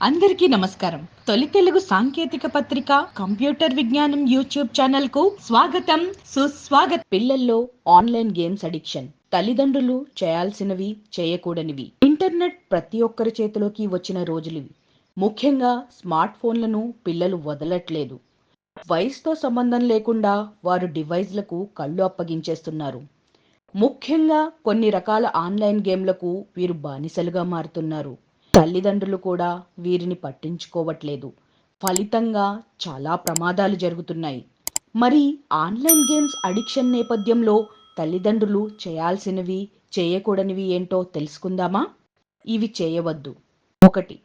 అందరికీ నమస్కారం. తొలి తెలుగు సాంకేతిక పత్రిక కంప్యూటర్ విజ్ఞానం యూట్యూబ్ ఛానల్కు స్వాగతం. సుస్వాగత్. పిల్లల్లో ఆన్లైన్ గేమ్స్ అడిక్షన్. తల్లిదండ్రులు చేయాల్సినవి చేయకూడనివి. ఇంటర్నెట్ ప్రతి ఒక్కరి చేతిలోకి వచ్చిన రోజులివి. ముఖ్యంగా స్మార్ట్ ఫోన్లను పిల్లలు వదలట్లేదు. వయసుతో సంబంధం లేకుండా వారు డివైస్లకు కళ్ళు అప్పగించేస్తున్నారు. ముఖ్యంగా కొన్ని రకాల ఆన్లైన్ గేమ్లకు వీరు బానిసలుగా మారుతున్నారు. తల్లిదండ్రులు కూడా వీరిని పట్టించుకోవట్లేదు. ఫలితంగా చాలా ప్రమాదాలు జరుగుతున్నాయి. మరి ఆన్లైన్ గేమ్స్ అడిక్షన్ నేపథ్యంలో తల్లిదండ్రులు చేయాల్సినవి చేయకూడనివి ఏంటో తెలుసుకుందామా? ఇవి చేయవద్దు. ఒకటి.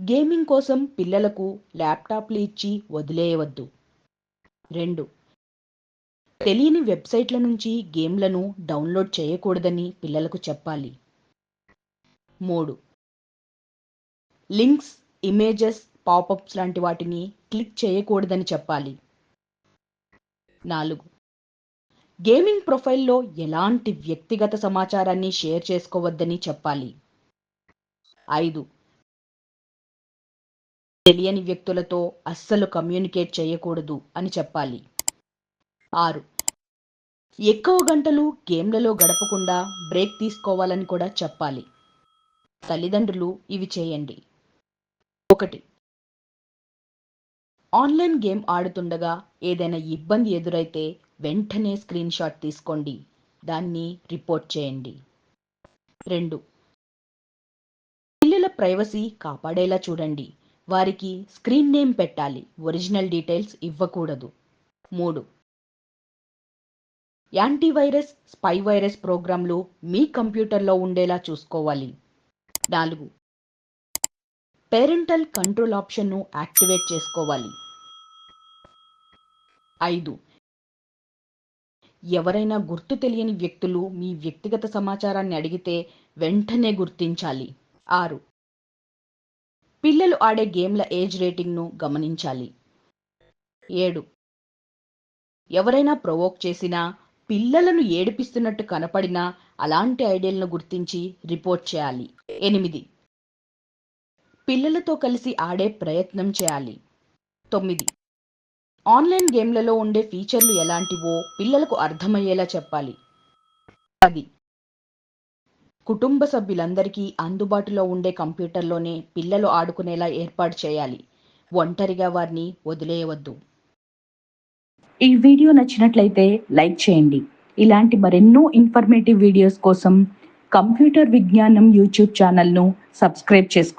గేమింగ్ కోసం పిల్లలకు ల్యాప్టాప్లు ఇచ్చి వదిలేయవద్దు. రెండు. తెలియని వెబ్సైట్ల నుంచి గేమ్లను డౌన్లోడ్ చేయకూడదని పిల్లలకు చెప్పాలి. మూడు. లింక్స్ ఇమేజెస్ పాపప్స్ లాంటి వాటిని క్లిక్ చేయకూడదని చెప్పాలి. నాలుగు. గేమింగ్ ప్రొఫైల్లో ఎలాంటి వ్యక్తిగత సమాచారాన్ని షేర్ చేసుకోవద్దని చెప్పాలి. ఐదు. తెలియని వ్యక్తులతో అస్సలు కమ్యూనికేట్ చేయకూడదు అని చెప్పాలి. ఆరు. ఎక్కువ గంటలు గేమ్లలో గడపకుండా బ్రేక్ తీసుకోవాలని కూడా చెప్పాలి. తల్లిదండ్రులు ఇవి చేయండి. ఒకటి. ఆన్లైన్ గేమ్ ఆడుతుండగా ఏదైనా ఇబ్బంది ఎదురైతే వెంటనే స్క్రీన్ షాట్ తీసుకోండి. దాన్ని రిపోర్ట్ చేయండి. రెండు. పిల్లల ప్రైవసీ కాపాడేలా చూడండి. వారికి స్క్రీన్ నేమ్ పెట్టాలి. ఒరిజినల్ డీటెయిల్స్ ఇవ్వకూడదు. మూడు. యాంటీవైరస్ స్పై వైరస్ ప్రోగ్రాంలు మీ కంప్యూటర్లో ఉండేలా చూసుకోవాలి. నాలుగు. పేరెంటల్ కంట్రోల్ ఆప్షన్ను యాక్టివేట్ చేసుకోవాలి. ఐదు. ఎవరైనా గుర్తు తెలియని వ్యక్తులు మీ వ్యక్తిగత సమాచారాన్ని అడిగితే వెంటనే గుర్తించాలి. ఆరు. పిల్లలు ఆడే గేమ్ల ఏజ్ రేటింగ్ను గమనించాలి. ఏడు. ఎవరైనా ప్రొవోక్ చేసినా పిల్లలను ఏడిపిస్తున్నట్టు కనపడినా అలాంటి ఐడియల్ను గుర్తించి రిపోర్ట్ చేయాలి. ఎనిమిది. పిల్లలతో కలిసి ఆడే ప్రయత్నం చేయాలి. తొమ్మిది. ఆన్లైన్ గేమ్లలో ఉండే ఫీచర్లు ఎలాంటివో పిల్లలకు అర్థమయ్యేలా చెప్పాలి. పది. కుటుంబ సభ్యులందరికీ అందుబాటులో ఉండే కంప్యూటర్లోనే పిల్లలు ఆడుకునేలా ఏర్పాటు చేయాలి. ఒంటరిగా వారిని వదిలేయవద్దు. ఈ వీడియో నచ్చినట్లయితే లైక్ చేయండి. ఇలాంటి మరెన్నో ఇన్ఫర్మేటివ్ వీడియోస్ కోసం కంప్యూటర్ విజ్ఞానం యూట్యూబ్ ఛానల్ను సబ్స్క్రైబ్ చేసుకోండి.